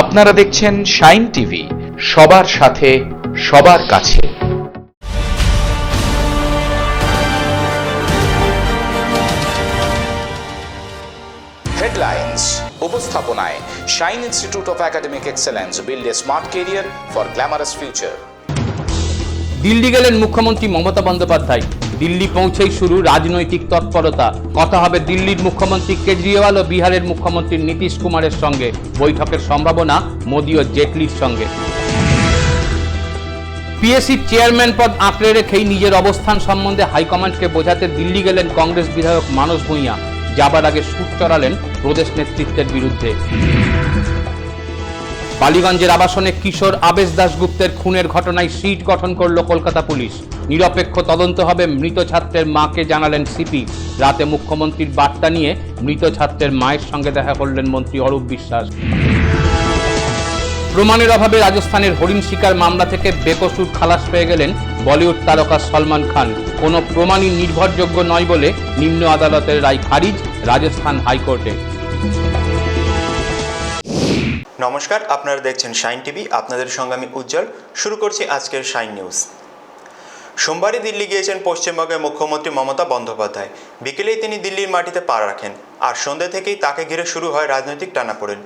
আপনারা দেখছেন shine TV সবার সাথে সবার কাছে। হেডলাইন্স উপস্থাপনায় Shine Institute of Academic Excellence build a smart career for glamorous future. Delhi গেলেন মুখ্যমন্ত্রী মমতা বন্দ্যোপাধ্যায়। দিল্লি পৌঁছেই শুরু রাজনৈতিক তৎপরতা। কথা হবে দিল্লির মুখ্যমন্ত্রী কেজরিওয়াল ও বিহারের মুখ্যমন্ত্রী নীতিশ কুমারের সঙ্গে। বৈঠকের সম্ভাবনা মোদী ও জেটলির সঙ্গে। পিএসসির চেয়ারম্যান পদ আঁকড়ে রেখেই নিজের অবস্থান সম্বন্ধে হাইকমান্ডকে বোঝাতে দিল্লি গেলেন কংগ্রেস বিধায়ক মানস ভূঁইয়া। যাবার আগে সুর চড়ালেন প্রদেশ নেতৃত্বের বিরুদ্ধে। বালিগঞ্জের আবাসনে কিশোর আবেশ দাশগুপ্তের খুনের ঘটনায় সিট গঠন করল কলকাতা পুলিশ। নিরপেক্ষ তদন্ত হবে মৃত ছাত্রের মাকে জানালেন সিপি। রাতে মুখ্যমন্ত্রীর বার্তা নিয়ে মৃত ছাত্রের মায়ের সঙ্গে দেখা করলেন মন্ত্রী অরূপ বিশ্বাস। প্রমাণের অভাবে রাজস্থানের হরিণ শিকার মামলা থেকে বেকসুর খালাস পেয়ে গেলেন বলিউড তারকা সলমান খান। কোনো প্রমাণই নির্ভরযোগ্য নয় বলে নিম্ন আদালতের রায় খারিজ, রাজস্থান হাইকোর্টে। নমস্কার, আপনারা দেখছেন শাইন টিভি আপনাদের সঙ্গে আমি উজ্জ্বল। শুরু করছি আজকের শাইন নিউজ সোমবারই দিল্লি গিয়েছেন পশ্চিমবঙ্গের মুখ্যমন্ত্রী মমতা বন্দ্যোপাধ্যায়। বিকেলেই তিনি দিল্লির মাটিতে পা রাখেন। আর সন্ধ্যে থেকেই তাকে ঘিরে শুরু হয় রাজনৈতিক টানাপোড়েন।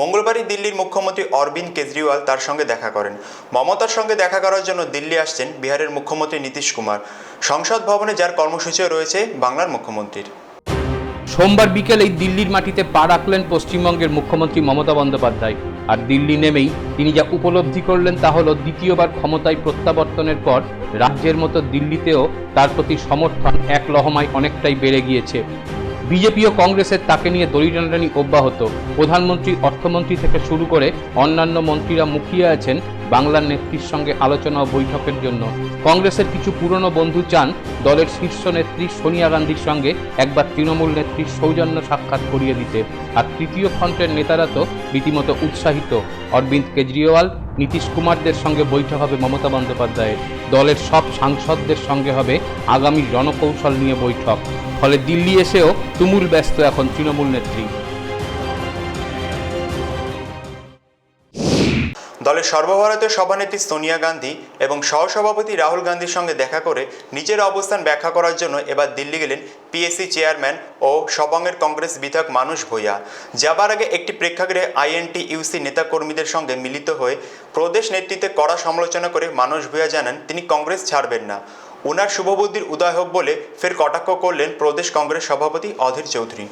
মঙ্গলবারই দিল্লির মুখ্যমন্ত্রী অরবিন্দ কেজরিওয়াল তার সঙ্গে দেখা করেন। মমতার সঙ্গে দেখা করার জন্য দিল্লি আসছেন বিহারের মুখ্যমন্ত্রী নীতিশ কুমার। সংসদ ভবনে যার কর্মসূচিও রয়েছে বাংলার মুখ্যমন্ত্রীর। সোমবার বিকেলেই দিল্লির মাটিতে পা রাখলেন পশ্চিমবঙ্গের মুখ্যমন্ত্রী মমতা বন্দ্যোপাধ্যায়। আর দিল্লি নেমেই তিনি যা উপলব্ধি করলেন তা হল দ্বিতীয়বার ক্ষমতায় প্রত্যাবর্তনের পর রাজ্যের মতো দিল্লিতেও তার প্রতি সমর্থন এক লহমায় অনেকটাই বেড়ে গিয়েছে। বিজেপি ও কংগ্রেসের তাকে নিয়ে দড়ি টানাটানি অব্যাহত। প্রধানমন্ত্রী, অর্থমন্ত্রী থেকে শুরু করে অন্যান্য মন্ত্রীরা মুখিয়ে আছেন বাংলার নেত্রীর সঙ্গে আলোচনা ও বৈঠকের জন্য। কংগ্রেসের কিছু পুরনো বন্ধু চান দলের শীর্ষ নেত্রী সোনিয়া গান্ধীর সঙ্গে একবার তৃণমূল নেত্রীর সৌজন্য সাক্ষাৎ করিয়ে দিতে। আর তৃতীয় ফ্রন্টের নেতারা তো রীতিমতো উৎসাহিত। অরবিন্দ কেজরিওয়াল, নীতিশ কুমারদের সঙ্গে বৈঠক হবে মমতা বন্দ্যোপাধ্যায়ের। দলের সব সাংসদদের সঙ্গে হবে আগামী রণকৌশল নিয়ে বৈঠক। ফলে দিল্লি এসেও তুমুল ব্যস্ত এখন তৃণমূল নেত্রী। দলের সর্বভারতীয় সভানেত্রী সোনিয়া গান্ধী এবং সহসভাপতি রাহুল গান্ধীর সঙ্গে দেখা করে নিজের অবস্থান ব্যাখ্যা করার জন্য এবার দিল্লি গেলেন পিএসসি চেয়ারম্যান ও সবঙ্গের কংগ্রেস বিধায়ক মানুষ ভূঁইয়া যাবার আগে একটি প্রেক্ষাগৃহে আইএনটি ইউসি নেতাকর্মীদের সঙ্গে মিলিত হয়ে প্রদেশ নেতৃত্বে কড়া সমালোচনা করে মানুষ ভূঁইয়া জানান, তিনি কংগ্রেস ছাড়বেন না। ওনার শুভবুদ্ধির উদয় হোক বলে ফের কটাক্ষ করলেন প্রদেশ কংগ্রেস সভাপতি অধীর চৌধুরী।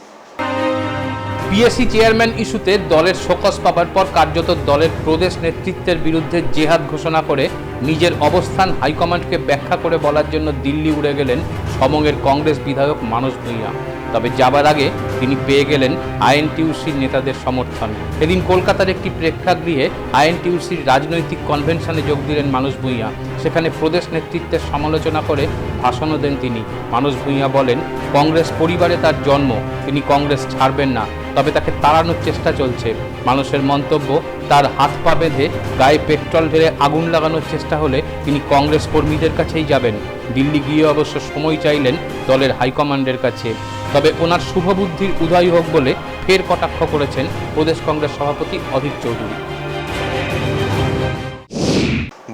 পিএসসি চেয়ারম্যান ইস্যুতে দলের শোকস পাবার পর কার্যত দলের প্রদেশ নেতৃত্বের বিরুদ্ধে জেহাদ ঘোষণা করে নিজের অবস্থান হাইকমান্ডকে ব্যাখ্যা করে বলার জন্য দিল্লি উড়ে গেলেন সমঙ্গের কংগ্রেস বিধায়ক মানস ভূঁইয়া। তবে যাবার আগে তিনি পেয়ে গেলেন আইএনটিউসির নেতাদের সমর্থন। এদিন কলকাতার একটি প্রেক্ষাগৃহে আইএনটিউসির রাজনৈতিক কনভেনশনে যোগ দিলেন মানুষ ভূঁইয়া। সেখানে প্রদেশ নেতৃত্বের সমালোচনা করে ভাষণও দেন তিনি। মানুষ ভূঁইয়া বলেন, কংগ্রেস পরিবারে তার জন্ম, তিনি কংগ্রেস ছাড়বেন না, তবে তাকে তাড়ানোর চেষ্টা চলছে। মানুষের মন্তব্য, তার হাত পা বেঁধে গায়ে পেট্রোল ঢেলে আগুন লাগানোর চেষ্টা হলে তিনি কংগ্রেস কর্মীদের কাছেই যাবেন। দিল্লি গিয়ে অবশ্য সময় চাইলেন দলের হাইকমান্ডের কাছে। তবে ওনার শুভবুদ্ধির উদয় হোক বলে ফের কটাক্ষ করেছেন প্রদেশ কংগ্রেস সভাপতি অধীর চৌধুরী।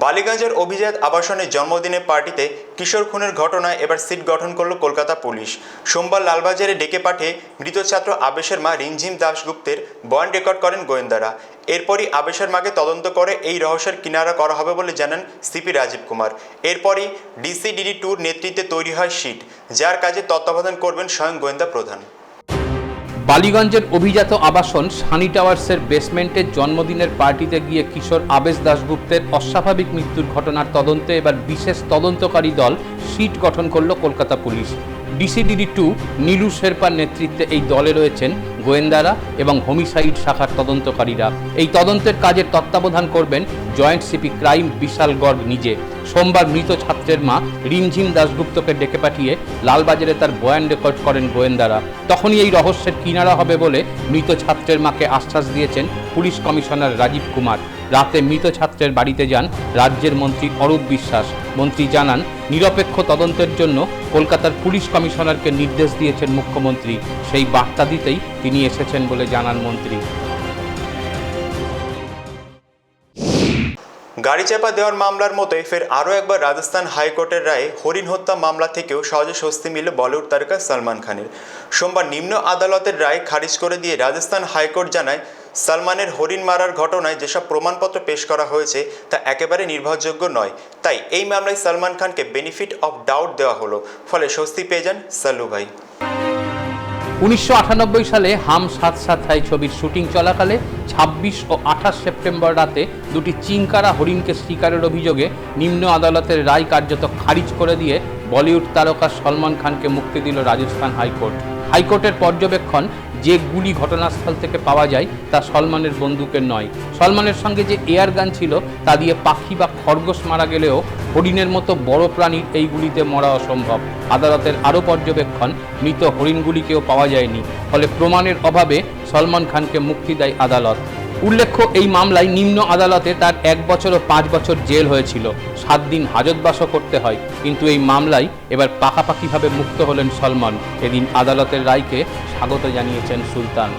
বালিগঞ্জের অভিজাত আবাসনের জন্মদিনের পার্টিতে কিশোর খুনের ঘটনায় এবার সিট গঠন করল কলকাতা পুলিশ। সোমবার লালবাজারে ডেকে পাঠিয়ে মৃত ছাত্র আবেশের মা রিমঝিম দাশগুপ্তের বয়ান রেকর্ড করেন গোয়েন্দারা। এরপরই আবেশের মাকে তদন্ত করে এই রহস্যের কিনারা করা হবে বলে জানান সিপি রাজীব কুমার। এরপরই ডিসিডিডি টুর নেতৃত্বে তৈরি হয় সিট, যার কাজে তত্ত্বাবধান করবেন স্বয়ং গোয়েন্দা প্রধান। বালিগঞ্জের অভিজাত আবাসন সানি টাওয়ার্সের বেসমেন্টের জন্মদিনের পার্টিতে গিয়ে কিশোর আবেশ দাশগুপ্তের অস্বাভাবিক মৃত্যুর ঘটনার তদন্তে এবার বিশেষ তদন্তকারী দল সিট গঠন করল Kolkata police. DCDD two Nilu শেরপার নেতৃত্বে এই দলে রয়েছেন গোয়েন্দারা এবং হোমিসাইড শাখার তদন্তকারীরা। এই তদন্তের কাজের তত্ত্বাবধান করবেন joint CP crime Bishal Garg নিজে। সোমবার মৃত ছাত্রের মা রিমঝিম দাশগুপ্তকে ডেকে পাঠিয়ে লালবাজারে তার বয়ান রেকর্ড করেন গোয়েন্দারা। তখনই এই রহস্যের কিনারা হবে বলে মৃত ছাত্রের মাকে আশ্বাস দিয়েছেন পুলিশ কমিশনার রাজীব কুমার। রাতে মৃত ছাত্রের বাড়িতে যান রাজ্যের মন্ত্রী অরূপ বিশ্বাস। মন্ত্রী জানান, নিরপেক্ষ তদন্তের জন্য কলকাতার পুলিশ কমিশনারকে নির্দেশ দিয়েছেন মুখ্যমন্ত্রী। সেই বার্তা দিতেই তিনি এসেছেন বলে জানান মন্ত্রী। গাড়ি চাপা দেওয়ার মামলার মতোই ফের আরও একবার রাজস্থান হাইকোর্টের রায়ে হরিণ হত্যা মামলা থেকেও সহজে স্বস্তি মিলল বলিউড তারকা সালমান খানের। সোমবার নিম্ন আদালতের রায় খারিজ করে দিয়ে রাজস্থান হাইকোর্ট জানায় সালমানের হরিণ মারার ঘটনায় যেসব প্রমাণপত্র পেশ করা হয়েছে, তা একেবারে নির্ভরযোগ্য নয়। তাই এই মামলায় সালমান খানকে বেনিফিট অফ ডাউট দেওয়া হলো। ফলে স্বস্তি পেয়ে যান সাল্লু ভাই। উনিশশো আটানব্বই সালে হাম সাত হাই ছবির শুটিং চলাকালে ছাব্বিশ ও আঠাশ সেপ্টেম্বর রাতে দুটি চিংকারা হরিণকে শিকারের অভিযোগে নিম্ন আদালতের রায় কার্যত খারিজ করে দিয়ে বলিউড তারকা সলমান খানকে মুক্তি দিল রাজস্থান হাইকোর্ট। হাইকোর্টের পর্যবেক্ষণ যে গুলি ঘটনাস্থল থেকে পাওয়া যায় তা সলমানের বন্দুকের নয়। সলমানের সঙ্গে যে এয়ার গান ছিল, তা দিয়ে পাখি বা খরগোশ মারা গেলেও হরিণের মতো বড় প্রাণীর এই গুলিতে মরা অসম্ভব। আদালতের আরও পর্যবেক্ষণ, মৃত হরিণগুলিকেও পাওয়া যায়নি। ফলে প্রমাণের অভাবে সলমান খানকে মুক্তি দেয় আদালত। উল্লেখ্য, এই মামলায় নিম্ন আদালতে তার এক বছর ও পাঁচ বছর জেল হয়েছিল। সাত দিন হাজতবাসও করতে হয়। কিন্তু এই মামলায় এবার পাকাপাকিভাবে মুক্ত হলেন সলমান। এদিন আদালতের রায়কে স্বাগত জানিয়েছেন সুলতান।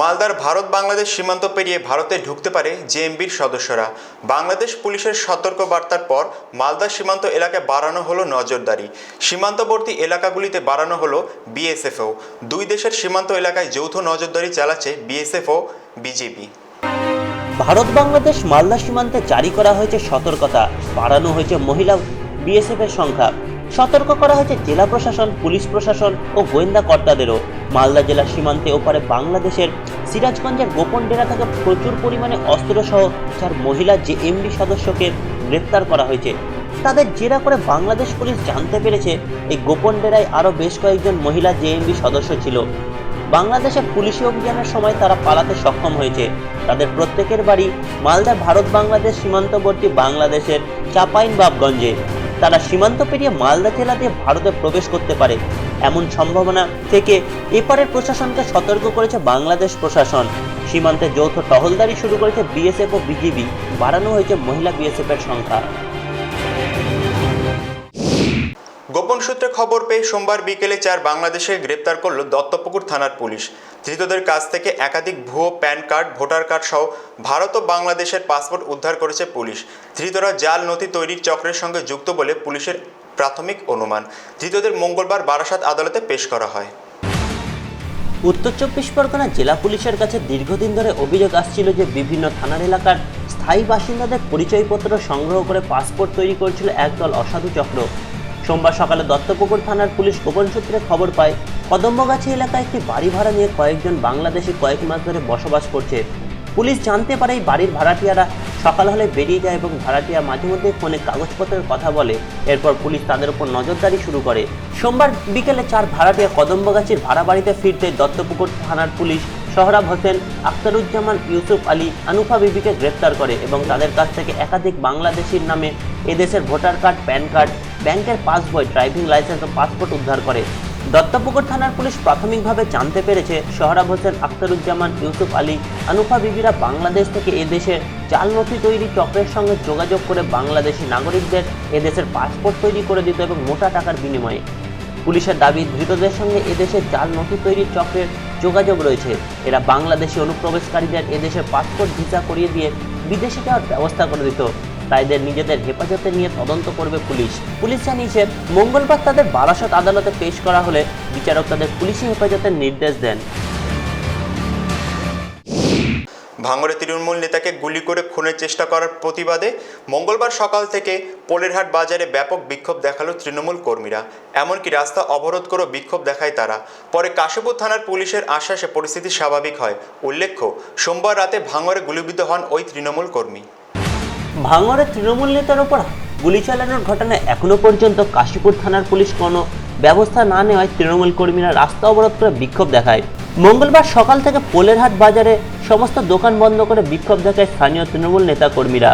মালদার ভারত বাংলাদেশ সীমান্ত পেরিয়ে ভারতে ঢুকতে পারে জেএমবির সদস্যরা। বাংলাদেশ পুলিশের সতর্ক বার্তার পর মালদা সীমান্ত এলাকায় বাড়ানো হলো নজরদারি। সীমান্তবর্তী এলাকাগুলিতে বাড়ানো হলো বিএসএফও। দুই দেশের সীমান্ত এলাকায় যৌথ নজরদারি চালাচ্ছে বিএসএফও, বিজেপি। ভারত বাংলাদেশ মালদা সীমান্তে জারি করা হয়েছে সতর্কতা। বাড়ানো হয়েছে মহিলা বিএসএফ এর সংখ্যা। সতর্ক করা হয়েছে জেলা প্রশাসন, পুলিশ প্রশাসন ও গোয়েন্দা কর্তাদেরও। মালদা জেলার সীমান্তে ওপারে বাংলাদেশের সিরাজগঞ্জের গোপন ডেরা থেকে প্রচুর পরিমাণে অস্ত্রসহ চার মহিলা জেএমবি সদস্যকে গ্রেপ্তার করা হয়েছে। তাদের জেরা করে বাংলাদেশ পুলিশ জানতে পেরেছে, এই গোপন ডেরায় আরও বেশ কয়েকজন মহিলা জেএমবি সদস্য ছিল। বাংলাদেশের পুলিশি অভিযানের সময় তারা পালাতে সক্ষম হয়েছে। তাদের প্রত্যেকের বাড়ি মালদা ভারত বাংলাদেশ সীমান্তবর্তী বাংলাদেশের চাপাইনবাবগঞ্জে। তারা সীমান্ত পেরিয়ে মালদা জেলা দিয়ে ভারতে প্রবেশ করতে পারে। এমন সম্ভাবনা থেকে এপারের প্রশাসনকে সতর্ক করেছে বাংলাদেশ প্রশাসন। সীমান্তে যৌথ টহলদারি শুরু করেছে বিএসএফ ও বিজিবি। বাড়ানো হয়েছে মহিলা বিএসএফ এর সংখ্যা। গোপন সূত্রে খবর পেয়ে সোমবার বিকেলে চার বাংলাদেশে গ্রেপ্তার করল দত্তপুকুর থানার পুলিশ। ধৃতদের কাছ থেকে একাধিক ভুয়ো প্যান কার্ড, ভোটার কার্ড সহ ভারত ও বাংলাদেশের পাসপোর্ট উদ্ধার করেছে পুলিশ। ধৃতরা জাল নথি তৈরির চক্রের সঙ্গে যুক্ত বলে পুলিশের প্রাথমিক অনুমান। ধৃতদের মঙ্গলবার বারাসাত আদালতে পেশ করা হয়। উত্তর চব্বিশ পরগনা জেলা পুলিশের কাছে দীর্ঘদিন ধরে অভিযোগ আসছিল যে বিভিন্ন থানার এলাকার স্থায়ী বাসিন্দাদের পরিচয়পত্র সংগ্রহ করে পাসপোর্ট তৈরি করছিল একদল অসাধু চক্র। সোমবার সকালে দত্তপুকুর থানার পুলিশ গোপন সূত্রে খবর পায়, কদম্বগাছি এলাকায় একটি বাড়ি ভাড়া নিয়ে কয়েকজন বাংলাদেশি কয়েক মাস ধরে বসবাস করছে। পুলিশ জানতে পারে এই বাড়ির ভাড়াটিয়ারা সকাল হলে বেরিয়ে যায় এবং ভাড়াটিয়া মাঝে মধ্যে ফোনে কাগজপত্রের কথা বলে। এরপর পুলিশ তাদের উপর নজরদারি শুরু করে। সোমবার বিকেলে চার ভাড়াটিয়া কদম্বগাছির ভাড়া বাড়িতে ফিরতে দত্তপুকুর থানার পুলিশ সোহরাব হোসেন, আখতারুজ্জামান, ইউসুফ আলী, আনুফা বিবিকে গ্রেপ্তার করে এবং তাদের কাছ থেকে একাধিক বাংলাদেশির নামে এদেশের ভোটার কার্ড, প্যান কার্ড ব্যাংকের পাসবই, ড্রাইভিং লাইসেন্স ও পাসপোর্ট উদ্ধার করে। দত্তপুকুর থানার পুলিশ প্রাথমিকভাবে জানতে পেরেছে, সোহরাব হোসেন আখতারুজ্জামান, ইউসুফ আলী, আনুফা বিবিরা বাংলাদেশ থেকে এদেশের জাল নথি তৈরি চক্রের সঙ্গে যোগাযোগ করে বাংলাদেশি নাগরিকদের এদেশের পাসপোর্ট তৈরি করে দিত এবং মোটা টাকার বিনিময়ে। পুলিশের দাবি, ধৃতদের সঙ্গে এদেশের জাল নথি তৈরির চক্রের যোগাযোগ রয়েছে। এরা বাংলাদেশি অনুপ্রবেশকারীদের এদেশের পাসপোর্ট ভিসা করিয়ে দিয়ে বিদেশে যাওয়ার ব্যবস্থা করে দিত। তাই এদের নিজেদের হেফাজতে নিয়ে তদন্ত করবে পুলিশ। পুলিশ জানিয়েছে, মঙ্গলবার তাদের বারাসত আদালতে পেশ করা হলে বিচারক তাদের পুলিশি হেফাজতের নির্দেশ দেন। ভাঙড়ে তৃণমূল নেতাকে গুলি করে খুনের চেষ্টা করার প্রতিবাদে মঙ্গলবার সকাল থেকে পোলেরহাট বাজারে ব্যাপক বিক্ষোভ দেখাল তৃণমূল কর্মীরা। এমনকি রাস্তা অবরোধ করেও বিক্ষোভ দেখায় তারা। পরে কাশীপুর থানার পুলিশের আশ্বাসে পরিস্থিতি স্বাভাবিক হয়। উল্লেখ্য, সোমবার রাতে ভাঙড়ে গুলিবিদ্ধ হন ওই তৃণমূল কর্মী। ভাঙড়ে তৃণমূল নেতার ওপর গুলি চালানোর ঘটনায় এখনও পর্যন্ত কাশীপুর থানার পুলিশ কোনো ব্যবস্থা না নেওয়ায় তৃণমূল কর্মীরা রাস্তা অবরোধ করে বিক্ষোভ দেখায়। মঙ্গলবার সকাল থেকে পোলেরহাট বাজারে সমস্ত দোকান বন্ধ করে বিক্ষোভ দেখায় স্থানীয় তৃণমূল নেতা কর্মীরা।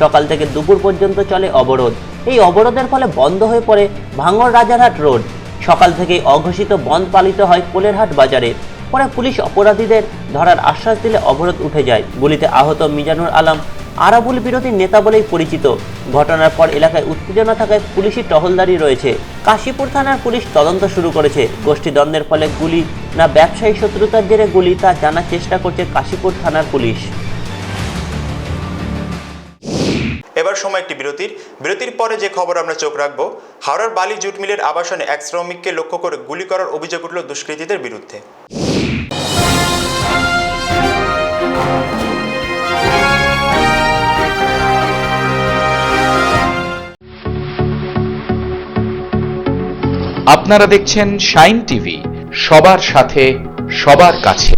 সকাল থেকে দুপুর পর্যন্ত চলে অবরোধ। এই অবরোধের ফলে বন্ধ হয়ে পড়ে ভাঙড় রাজারহাট রোড। সকাল থেকেই অঘোষিত বন্ধ পালিত হয় পোলেরহাট বাজারে। পরে পুলিশ অপরাধীদের ধরার আশ্বাস দিলে অবরোধ উঠে যায়। গুলিতে আহত মিজানুর আলম আরাবুল বিরোধী নেতা বলেই পরিচিত। ঘটনার পর এলাকায় উত্তেজনা থাকায় পুলিশি টহলদারি রয়েছে। কাশীপুর থানার পুলিশ তদন্ত শুরু করেছে। গোষ্ঠীদ্বন্দ্বের ফলে গুলি না ব্যবসায়ী শত্রুতার জেরে গুলি তা জানার চেষ্টা করছে কাশীপুর থানার পুলিশ। এবার সময় একটি বিরতির। বিরতির পরে যে খবর আমরা চোখ রাখব, হাওড়ার বালি জুট মিলের আবাসনে এক শ্রমিককে লক্ষ্য করে গুলি করার অভিযোগ উঠল দুষ্কৃতীদের বিরুদ্ধে। আপনারা দেখছেন সাইন টিভি সবার সাথে সবার কাছে।